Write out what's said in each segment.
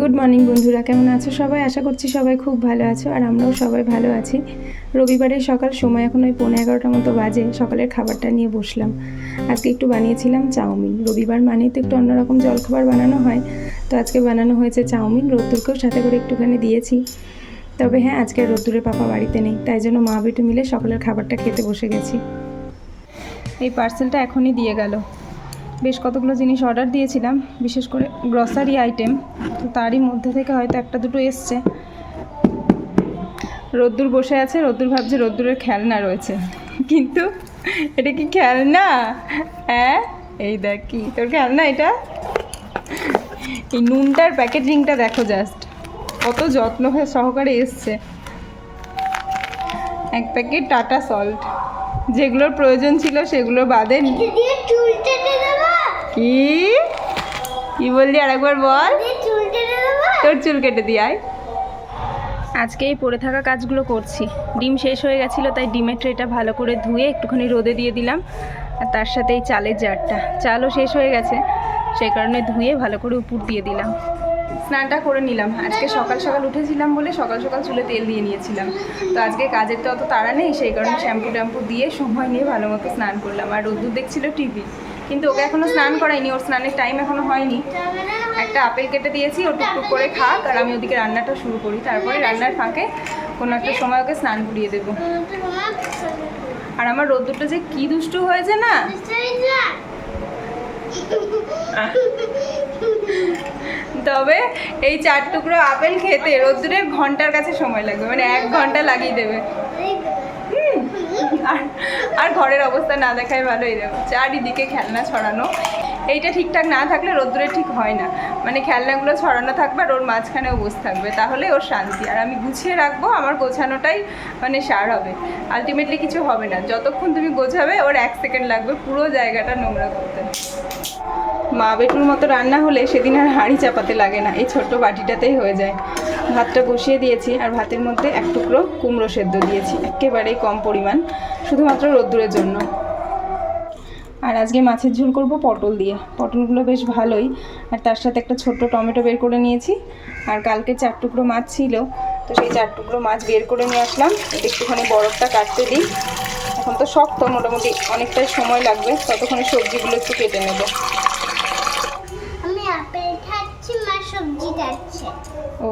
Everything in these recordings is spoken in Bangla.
গুড মর্নিং বন্ধুরা। কেমন আছো সবাই? আশা করছি সবাই খুব ভালো আছো, আর আমরাও সবাই ভালো আছি। রবিবারের সকাল সময়, এখন ওই পনেরো এগারোটার মতো বাজে, সকালের খাবারটা নিয়ে বসলাম। আজকে একটু বানিয়েছিলাম চাউমিন। রবিবার মানেই তো একটু অন্যরকম জলখাবার বানানো হয়। তো আজকে বানানো হয়েছে চাউমিন, রোদ্দুরকেও সাথে করে একটুখানি দিয়েছি। তবে হ্যাঁ আজকে রোদ্দুরের পাপা বাড়িতে নেই, তাই জন্য মা বেটু মিলে সকালের খাবারটা খেতে বসে গেছি। এই পার্সেলটা এখনই দিয়ে গেল। বেশ কতগুলো জিনিস অর্ডার দিয়েছিলাম, বিশেষ করে গ্রসারি আইটেম তো তারই মধ্যে থেকে হয়তো একটা দুটো এসছে। রোদ্দুর বসে আছে, রোদ্দুর ভাবছে রোদ্দুরের খেলনা রয়েছে। কিন্তু এটা কি খেলনা? হ্যাঁ এই দেখ কি, তোর খেলনা এটা? এই নুনটার প্যাকেজিংটা দেখো জাস্ট কত যত্ন সহকারে এসছে। এক প্যাকেট টাটা সল্ট যেগুলোর প্রয়োজন ছিল সেগুলো বাদে কি? কি বললি আরেকবার বল? তোর চুল কেটে দিয়ে আয়। আজকে এই পড়ে থাকা কাজগুলো করছি। ডিম শেষ হয়ে গেছিল তাই ডিমের ট্রেটা ভালো করে ধুয়ে একটুখানি রোদে দিয়ে দিলাম। আর তার সাথে এই চালের জারটা। চালও শেষ হয়ে গেছে সেই কারণে ধুয়ে ভালো করে উপর দিয়ে দিলাম। স্নানটা করে নিলাম। আজকে সকাল সকাল উঠেছিলাম বলে সকাল সকাল চুলে তেল দিয়ে নিয়েছিলাম। তো আজকে কাজের তো অত তাড়া নেই সেই কারণে শ্যাম্পু ট্যাম্পু দিয়ে সময় নিয়ে ভালো মতো স্নান করলাম। আর রোদ্দুর দেখছিল টিভি। কিন্তু ওকে এখনও স্নান করাইনি ওর স্নানের টাইম এখনও হয়নি। একটা আপেল কেটে দিয়েছি, ও টুকটুক করে খাক, আর আমি ওদিকে রান্নাটা শুরু করি। তারপরে রান্নার ফাঁকে কোনো একটা সময় ওকে স্নান করিয়ে দেবো। আর আমার রোদ্দুরটা যে কি দুষ্টু হয়েছে না? তবে এই চার টুকরো আপেল খেতে রোদ্দুরের ঘণ্টার কাছে সময় লাগবে মানে এক ঘণ্টা লাগিয়ে দেবে। আর আর ঘরের অবস্থা না দেখাই ভালো এরকম চারিদিকে খেলনা ছড়ানো। এইটা ঠিকঠাক না থাকলে রোদ্দুরে ঠিক হয় না। মানে খেলনাগুলো ছড়ানো থাকবে আর ওর মাঝখানেও বসে থাকবে। তাহলে ওর শান্তি। আর আমি গুছিয়ে রাখব, আমার গোছানোটাই মানে সার হবে। আলটিমেটলি কিছু হবে না। যতক্ষণ তুমি গোছাবে, ওর এক সেকেন্ড লাগবে পুরো জায়গাটা নোংরা করতে। মা বেটুর মতো রান্না হলে সেদিন আর হাঁড়ি চাপাতে লাগে না। এই ছোট্ট বাটিটাতেই হয়ে যায়। ভাতটা বসিয়ে দিয়েছি আর ভাতের মধ্যে এক টুকরো কুমড়ো সেদ্ধ দিয়েছি। একেবারেই কম পরিমাণ, শুধুমাত্র রোদ্দুরের জন্য। আর আজকে মাছের ঝোল করব পটল দিয়ে। পটলগুলো বেশ ভালোই। আর তার সাথে একটা ছোট্ট টমেটো বের করে নিয়েছি। আর কালকে চার টুকরো মাছ ছিল তো সেই চার টুকরো মাছ বের করে নিয়ে আসলাম। এটা একটুখানি বরফটা কাটতে দিই। এখন তো শক্ত মোটামুটি অনেকটাই সময় লাগবে। ততক্ষণে সবজিগুলো একটু কেটে নেব। আমি আপেল খাচ্ছি মা সবজি খাচ্ছে। ও।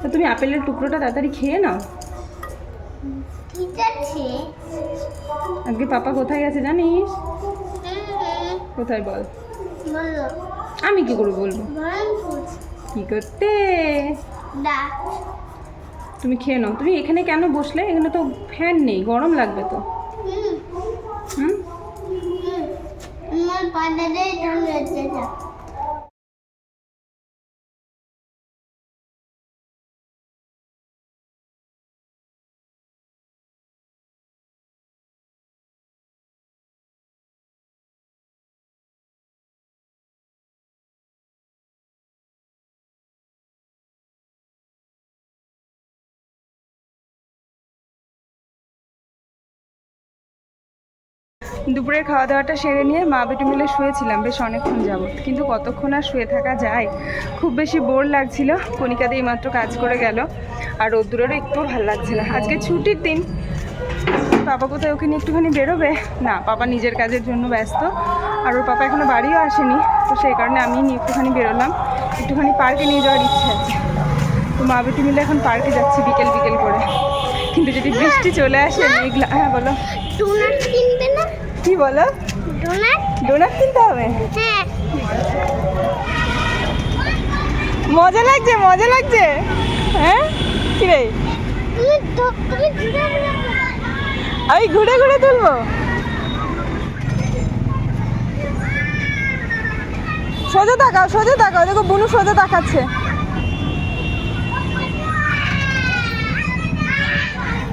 তো তুমি আপেলের টুকরোটা তাড়াতাড়ি খেয়ে নাও। আজকে পাপা কোথায় গেছে জানিস কোথায় বল আমি কি করে বলব কি করতে তুমি খেয়ে নাও তুমি এখানে কেন বসলে এখানে তো ফ্যান নেই গরম লাগবে তো হুম দুপুরের খাওয়া দাওয়াটা সেরে নিয়ে মা বেটু মিলে শুয়েছিলাম। বেশ অনেকক্ষণ যাবত কিন্তু কতক্ষণ আর শুয়ে থাকা যায়? খুব বেশি বোর লাগছিল। কণিকাতে দিয়ে মাত্র কাজ করে গেল। আর রোদ্দুরেরও একটু ভালো লাগছে না। আজকে ছুটির দিন। পাপা কোথায়? ওকে নিয়ে একটুখানি বেরোবে? না, পাপা নিজের কাজের জন্য ব্যস্ত। আর ওর পাপা এখনও বাড়িও আসেনি। তো সেই কারণে আমি নিয়ে একটুখানি বেরোলাম। একটুখানি পার্কে নিয়ে যাওয়ার ইচ্ছে আছে। তো মা বেটু মিলে এখন পার্কে যাচ্ছি বিকেল বিকেল করে। কিন্তু যদি বৃষ্টি চলে আসে, মেঘলা হ্যাঁ বলো। কি বলো? ডোনাট ডোনাট কিনতে হবে? হ্যাঁ। মজা লাগছে মজা লাগছে। হ্যাঁ? কি রে? আমি ঘুরে ঘুরে তুলবো। সোজা তাকাও সোজা তাকাও। দেখো বুনু সোজা তাকাচ্ছে।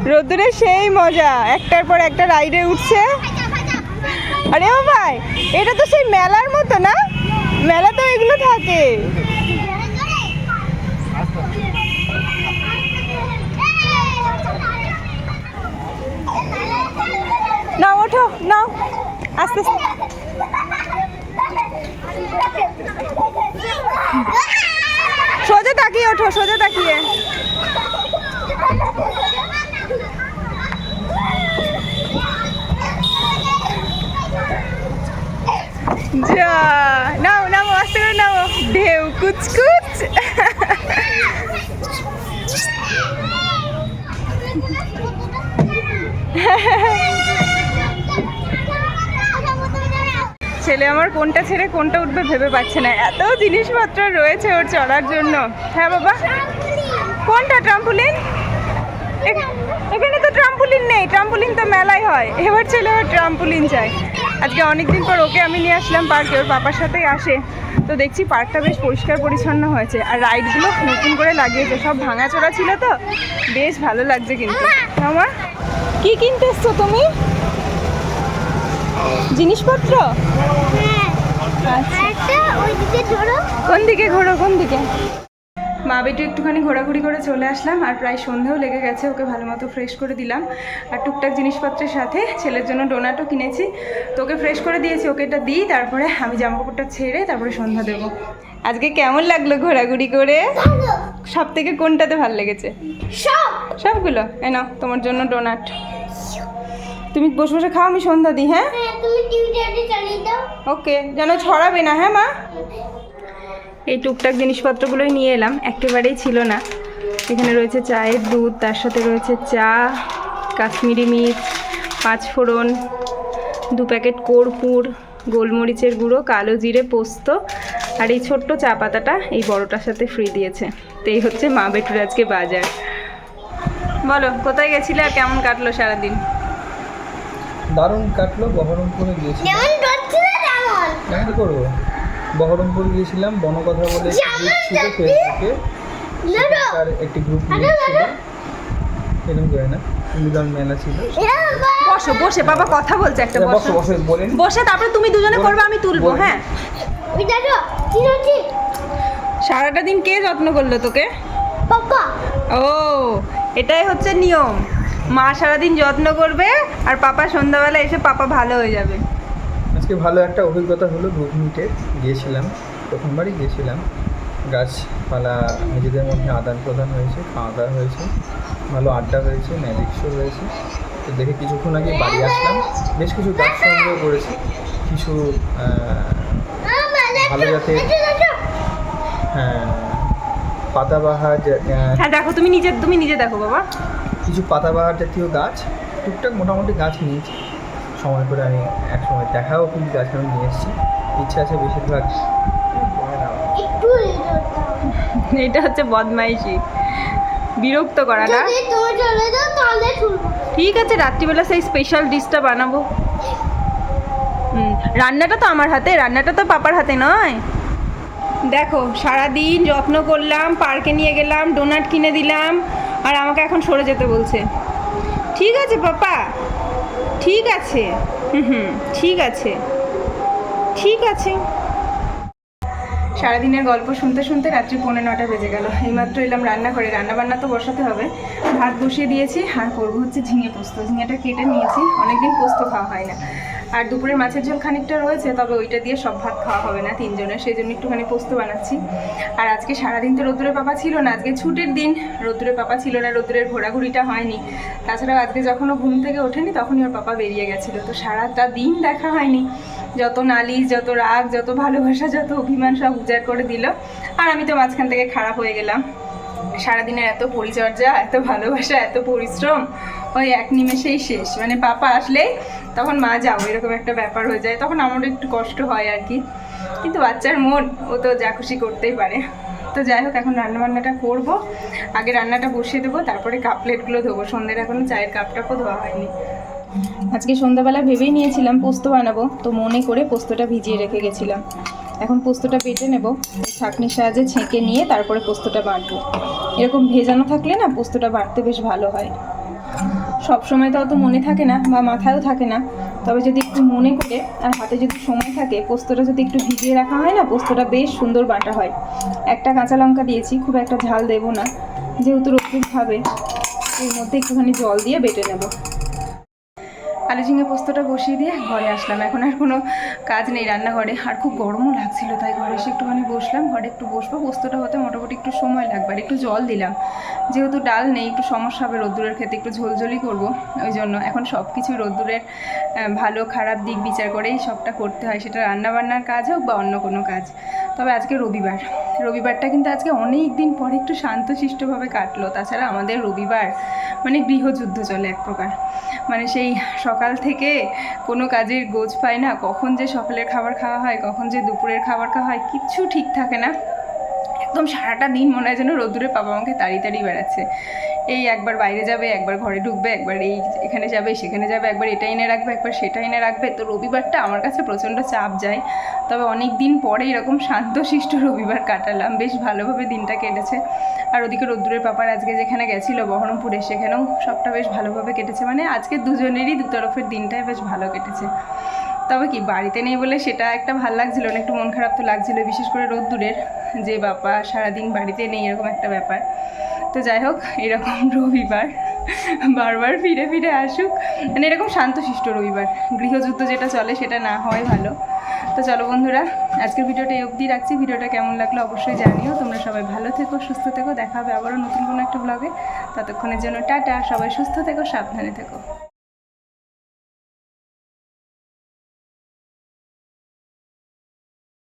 রোদ্দুরে সেই মজা। একটার পর একটা রাইডে উঠছে। আরে ভাই, এটা তো সেই মেলার মতো না? মেলা তো এগুলো থাকে। নাও, ওঠো, নাও। আস্তে আস্তে। সোজা তাকিয়ে ওঠো, সোজা তাকিয়ে। যা, নাও আস্তে ঢেউ কুচকুচ ছেলে আমার কোনটা ছেড়ে কোনটা উঠবে ভেবে পাচ্ছে না। এত জিনিসপত্র রয়েছে ওর চড়ার জন্য। হ্যাঁ বাবা। কোনটা ট্রাম্পুলিন? এখানে তো ট্রাম্পুলিন নেই। ট্রাম্পুলিন তো মেলায় হয়। এবার ছেলে ওর ট্রাম্পুলিন চাই আজকে অনেকদিন পর ওকে আমি নিয়ে আসলাম পার্কে ওর পাপার সাথেই আসে। তো দেখছি পার্কটা বেশ পরিষ্কার পরিচ্ছন্ন হয়েছে। আর রাইডগুলো নতুন করে লাগিয়েছে সব ভাঙাচোরা ছিল তো? বেশ ভালো লাগছে কিন্তু। আমার কি কিনতে এসছো তুমি? জিনিসপত্র? আচ্ছা। একটা ওইদিকে ধরো। কোন দিকে ঘোরো কোন দিকে? মা বেটু একটুখানি ঘোরাঘুরি করে চলে আসলাম আর প্রায় সন্ধেও লেগে গেছে ওকে ভালো মতো ফ্রেশ করে দিলাম। আর টুকটাক জিনিসপত্রের সাথে ছেলের জন্য ডোনাটও কিনেছি। তো ওকে ফ্রেশ করে দিয়েছি ওকে এটা দিই তারপরে আমি জামা কাপড়টা ছেড়ে তারপরে সন্ধ্যা দেবো। আজকে কেমন লাগল ঘোরাঘুরি করে? সব থেকে কোনটাতে ভালো লেগেছে? সবগুলো? এ নাও তোমার জন্য ডোনাট তুমি বসে বসে খাও আমি সন্ধ্যা দিই হ্যাঁ? হ্যাঁ ওকে যেন ছড়াবে না হ্যাঁ মা? এই টুকটাক জিনিসপত্রগুলোই নিয়ে এলাম একেবারেই ছিল না। এখানে রয়েছে চায়ের দুধ তার সাথে রয়েছে চা কাশ্মীরি মির্চ পাঁচ ফোড়ন দু প্যাকেট কর্পূর গোলমরিচের গুঁড়ো কালো জিরে পোস্ত আর এই ছোট্ট চা পাতাটা এই বড়টার সাথে ফ্রি দিয়েছে। তো এই হচ্ছে মা বেটুর আজকে বাজার। বলো কোথায় গেছিলে আর কেমন কাটলো সারাদিন? দারুণ কাটলো বহরমপুরে তেমন। কেমন করব? বহরমপুর গিয়েছিলাম বনকথা বলে একটি গ্রুপ ছিল ফেসবুকে। তার একটি গ্রুপ ছিল। এরকম করে না মিলন মেলা ছিল। বসো বসে বাবা কথা বলছে একটা বসো। বসো বসো বসে তারপরে তুমি দুজনে করবে আমি তুলবো হ্যাঁ। সারাটা দিন কে যত্ন করল তোকে? ও এটাই হচ্ছে নিয়ম। মা সারাদিন যত্ন করবে আর পাপা সন্ধ্যাবেলা এসে পাপা ভালো হয়ে যাবে। আজকে ভালো একটা অভিজ্ঞতা হলো মিটে গিয়েছিলাম প্রথমবারই গিয়েছিলাম। গাছপালা নিজেদের মধ্যে আদান প্রদান হয়েছে খাওয়া দাওয়া হয়েছে ভালো আড্ডা হয়েছে ম্যাজিক শো হয়েছে। তো দেখে কিছুক্ষণ আগে বাড়ি আসলাম বেশ কিছু গাছ সংগ্রহ করেছি। কিছু ভালো জাতের হ্যাঁ, পাতাবাহার হ্যাঁ দেখো তুমি নিজে তুমি নিজে দেখো বাবা। কিছু পাতাবাহার জাতীয় গাছ টুকটাক মোটামুটি গাছ নিয়েছি। সময় করে আমি এক সময় দেখাও কিন্তু গাছ আমি নিয়ে এসেছি। ইচ্ছা আছে বেশিরভাগ। এটা হচ্ছে বদমাইশি। বিরক্ত করা না? যদি তুমি চলে যাও তাহলে তুলবো ঠিক আছে রাত্রিবেলা সেই স্পেশাল ডিশটা বানাবো। হুম, রান্নাটা তো আমার হাতে রান্নাটা তো পাপার হাতে নয়। দেখো সারাদিন যত্ন করলাম পার্কে নিয়ে গেলাম ডোনাট কিনে দিলাম আর আমাকে এখন সরে যেতে বলছে। ঠিক আছে পাপা। ঠিক আছে। হুম হুম ঠিক আছে। ঠিক আছে। সারাদিনের গল্প শুনতে শুনতে রাত্রি পৌনে নটা বেজে গেল। এইমাত্র এলাম রান্না করে রান্না বান্না তো বসাতে হবে। ভাত বসিয়ে দিয়েছি আর করব হচ্ছে ঝিঙে পোস্ত। ঝিঙেটা কেটে নিয়েছি। অনেকদিন পোস্ত খাওয়া হয় না। আর দুপুরে মাছের ঝোল খানিকটা রয়েছে, তবে ওইটা দিয়ে সব ভাত খাওয়া হবে না তিনজনের। সেই জন্য একটুখানি পোস্ত বানাচ্ছি। আর আজকে সারাদিন তো রোদ্দুরের পাপা ছিল না, আজকে ছুটির দিন। রোদ্দুরের পাপা ছিল না, রোদ্দুরের ঘোরাঘুরিটা হয়নি। তাছাড়াও আজকে যখন ঘুম থেকে ওঠেনি, তখনই ওর পাপা বেরিয়ে গেছিল। তো সারাটা দিন দেখা হয়নি। যত নালিশ, যত রাগ, যত ভালোবাসা, যত অভিমান সব উজাড় করে দিল। আর আমি তো মাঝখান থেকে খারাপ হয়ে গেলাম। সারাদিনের এত পরিচর্যা, এত ভালোবাসা, এত পরিশ্রম, ওই এক নিমেষেই শেষ। মানে পাপা আসলেই তখন মা যাও, এরকম একটা ব্যাপার হয়ে যায়। তখন আমারও একটু কষ্ট হয় আর কি। কিন্তু বাচ্চার মন, ও তো যা খুশি করতেই পারে। তো যাই হোক, এখন রান্নাবান্নাটা করব। আগে রান্নাটা বসিয়ে দেবো, তারপরে কাপ প্লেটগুলো ধোবো। সন্ধ্যের এখনও চায়ের কাপ টাপও ধোয়া হয়নি। আজকে সন্ধ্যাবেলা ভেবেই নিয়েছিলাম পোস্ত বানাবো, তো মনে করে পোস্তটা ভিজিয়ে রেখে গেছিলাম। এখন পোস্তটা বেটে নেব, ছাঁকনির সাহায্যে ছেঁকে নিয়ে তারপরে পোস্তটা বাটবো। এরকম ভেজানো থাকলে না পোস্তটা বাটতে বেশ ভালো হয়। সব সময় তো অত মনে থাকে না, বা মাথায়ও থাকে না। তবে যদি একটু মনে করে আর হাতে যদি সময় থাকে, পোস্তটা যদি একটু ভিজিয়ে রাখা হয় না, পোস্তটা বেশ সুন্দর বাটা হয়। একটা কাঁচা লঙ্কা দিয়েছি, খুব একটা ঝাল দেবো না। যেহেতু রোদ্দুর খাবে এর মধ্যে একটুখানি জল দিয়ে বেটে নেব। আলু ঝিঙে পোস্তটা বসিয়ে দিয়ে ঘরে আসলাম। এখন আর কোনো কাজ নেই রান্নাঘরে। আর খুব গরমও লাগছিল, তাই ঘরে এসে একটুখানি বসলাম। ঘরে একটু বসবো, পোস্তটা হতে মোটামুটি একটু সময় লাগবে। আর একটু জল দিলাম। যেহেতু ডাল নেই, একটু সমস্যা হবে রোদ্দুরের ক্ষেত্রে একটু ঝোলঝোলি করব। ওই জন্য এখন সব কিছু রোদ্দুরের ভালো, খারাপ দিক বিচার করেই সবটা করতে হয়। সেটা রান্নাবান্নার কাজ হোক বা অন্য কোনো কাজ। তবে আজকে রবিবার। রবিবারটা কিন্তু আজকে অনেক দিন পরে একটু শান্তশিষ্টভাবে কাটলো। তাছাড়া আমাদের রবিবার মানে গৃহযুদ্ধ চলে এক প্রকার। মানে সেই সকাল থেকে কোনো কাজের গোজ পায় না। কখন যে সকালের খাবার খাওয়া হয়, কখন যে দুপুরের খাবার খাওয়া হয়, কিচ্ছু ঠিক থাকে না। একদম সারাটা দিন মনে হয় যেন রোদ্দুরে বাবা আমাকে তাড়িয়ে তাড়িয়ে বেড়াচ্ছে। এই একবার বাইরে যাবে, একবার ঘরে ঢুকবে, একবার এই এখানে যাবে, সেখানে যাবে, একবার এটা এনে রাখবে, একবার সেটা এনে রাখবে। তো রবিবারটা আমার কাছে প্রচণ্ড চাপ যায়। তবে অনেক দিন পরে এরকম শান্তশিষ্ট রবিবার কাটালাম। বেশ ভালোভাবে দিনটা কেটেছে। আর ওদিকে রোদ্দুরের পাপার আজকে যেখানে গেছিল, বহরমপুরে, সেখানেও সবটা বেশ ভালোভাবে কেটেছে। মানে আজকে দুজনেরই দু তরফের দিনটাই বেশ ভালো কেটেছে। তবে কি, বাড়িতে নেই বলে সেটা একটা ভালো লাগছিল না, একটু মন খারাপ তো লাগছিল, বিশেষ করে রোদ্দুরের যে বাবা সারাদিন বাড়িতে নেই, এরকম একটা ব্যাপার। তো যাই হোক, এরকম রবিবার, বারবার ফিরে ফিরে আসুক। মানে এরকম শান্তশিষ্ট রবিবার, গৃহযুদ্ধ যেটা চলে সেটা না হয় ভালো। তো চলো বন্ধুরা, আজকের ভিডিওটা এই অবধি রাখছি, ভিডিওটা কেমন লাগল অবশ্যই জানিও। তোমরা সবাই ভালো থেকো, সুস্থ থেকো, দেখা হবে আবারও নতুন কোনো একটা ব্লগে ততক্ষণের জন্য টাটা, সবাই সুস্থ থেকো, সাবধানে থেকো।